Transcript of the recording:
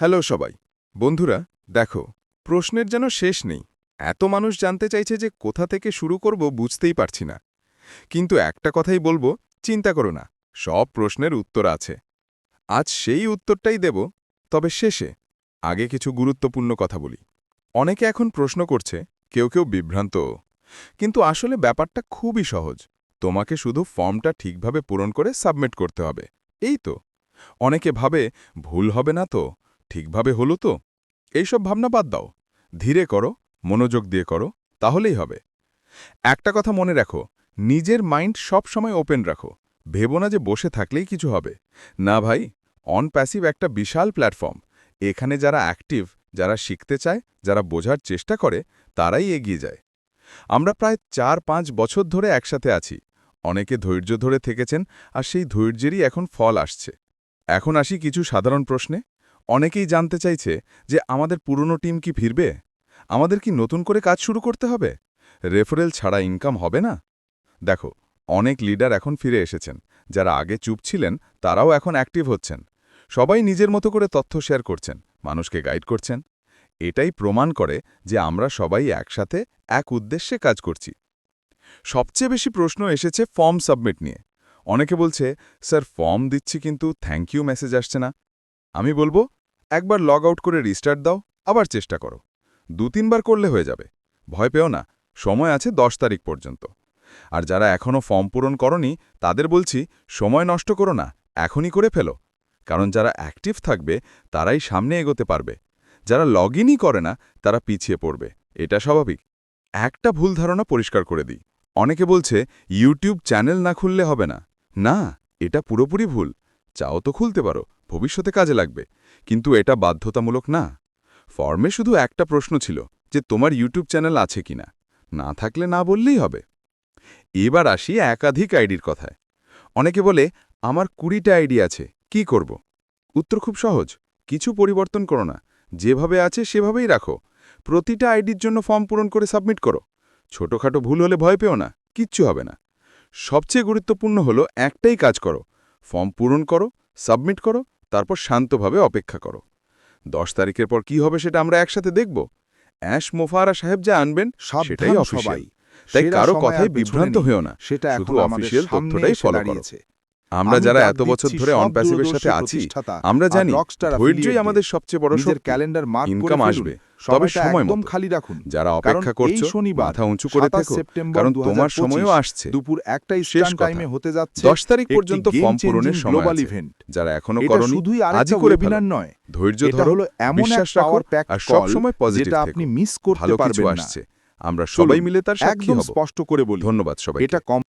Hello সবাই। বন্ধুরা, দেখো, প্রশ্নের যেন শেষ নেই। এত মানুষ জানতে চাইছে যে কোথা থেকে শুরু করব বুঝতেই পারছি না। কিন্তু একটা কথাই বলব, চিন্তা করো না, সব প্রশ্নের উত্তর আছে। আজ সেই উত্তরটাই দেব, তবে শেষে আগে কিছু গুরুত্বপূর্ণ কথা বলি। অনেকে এখন প্রশ্ন করছে, কেউ কেউ বিভ্রান্ত, কিন্তু আসলে ব্যাপারটা খুবই সহজ। তোমাকে শুধু ফর্মটা ঠিকভাবে পূরণ করে সাবমিট করতে হবে। এই তো, অনেকে ভাবে ভুল হবে না তো ঠিকভাবে হলো তো? এইসব ভাবনা বাদ দাও। ধীরে করো, মনোযোগ দিয়ে করো, তাহলেই হবে। একটা কথা মনে রাখো, নিজের মাইন্ড সব সময় ওপেন রাখো। ভেবো না যে বসে থাকলেই কিছু হবে। না ভাই, অন প্যাসিভ একটা বিশাল প্ল্যাটফর্ম। এখানে যারা অ্যাক্টিভ, যারা শিখতে চায়, যারা বোঝার চেষ্টা করে, তারাই এগিয়ে যায়। আমরা প্রায় চার পাঁচ বছর ধরে একসাথে আছি। অনেকে ধৈর্য ধরে থেকেছেন, আর সেই ধৈর্যেরই এখন ফল আসছে। এখন আসি কিছু সাধারণ প্রশ্নে। অনেকেই জানতে চাইছে যে আমাদের পুরনো টিম কি ফিরবে? আমাদের কি নতুন করে কাজ শুরু করতে হবে? রেফারেল ছাড়া ইনকাম হবে না? দেখো, অনেক লিডার এখন ফিরে এসেছেন। যারা আগে চুপ ছিলেন, তারাও এখন অ্যাক্টিভ হচ্ছেন। সবাই নিজের মতো করে তথ্য শেয়ার করছেন, মানুষকে গাইড করছেন। এটাই প্রমাণ করে যে আমরা সবাই একসাথে এক উদ্দেশ্যে কাজ করছি। সবচেয়ে বেশি প্রশ্ন এসেছে ফর্ম সাবমিট নিয়ে। অনেকে বলছে, স্যার, ফর্ম দিচ্ছি কিন্তু থ্যাংক ইউ মেসেজ আসছে না। আমি বলব একবার লগ আউট করে রিস্টার্ট দাও, আবার চেষ্টা করো। দু তিনবার করলে হয়ে যাবে। ভয় পেও না, সময় আছে দশ তারিখ পর্যন্ত। আর যারা এখনও ফর্ম পূরণ করনি, তাদের বলছি, সময় নষ্ট করো না, এখনই করে ফেলো। কারণ যারা অ্যাক্টিভ থাকবে, তারাই সামনে এগোতে পারবে। যারা লগ করে না, তারা পিছিয়ে পড়বে। এটা স্বাভাবিক। একটা ভুল ধারণা পরিষ্কার করে দিই। অনেকে বলছে, ইউটিউব চ্যানেল না খুললে হবে না। না, এটা পুরোপুরি ভুল। চাও তো খুলতে পারো, ভবিষ্যতে কাজে লাগবে। কিন্তু এটা বাধ্যতামূলক না। ফর্মে শুধু একটা প্রশ্ন ছিল যে তোমার ইউটিউব চ্যানেল আছে কিনা। না থাকলে না বললেই হবে। এবার আসি একাধিক আইডির কথায়। অনেকে বলে, আমার কুড়িটা আইডি আছে, কি করব? উত্তর খুব সহজ, কিছু পরিবর্তন করো না। যেভাবে আছে সেভাবেই রাখো। প্রতিটা আইডির জন্য ফর্ম পূরণ করে সাবমিট করো। ছোটখাটো ভুল হলে ভয় পেও না, কিচ্ছু হবে না। সবচেয়ে গুরুত্বপূর্ণ হলো একটাই কাজ করো ফর্ম পূরণ করো সাবমিট করো তারপর শান্তভাবে অপেক্ষা করো। দশ তারিখের পর কি হবে সেটা আমরা একসাথে দেখব। অ্যাশ মোফারা সাহেব যা আনবেন সেটাই সবাই। তাই কারও কথায় বিভ্রান্ত। হয়েও না। সেটা শুধু অফিসিয়াল তথ্যটাই ফলো করো। আমরা যারা এত বছর ধরে সব অনপ্যাসিভের সাথে আছি আমরা জানি ধৈর্যই আমাদের সবচেয়ে বড় ক্যালেন্ডার মার্ক ইনকাম আসবে। তবে সময় একদম খালি রাখুন। যারা অপেক্ষা করছ শনিবার মাথা উঁচু করে থেকো। কারণ তোমার সময়ও আসছে। দুপুর শেষ টাইমে হতে যাচ্ছে দশ তারিখ পর্যন্ত ফর্ম পূরণের সময় আছে। event। যারা এখনও করনি শুধুই আজই করে নয়। ধৈর্য ধরো হলো এমন এক বিশ্বাস রাখো পাওয়ার প্যাক আর সব সময় পজিটিভ যেটা আপনি মিস করতে পারবেন না। আমরা সবাই মিলে তার সাক্ষী একদম হব। স্পষ্ট করে বলি। ধন্যবাদ সবাই এটা কম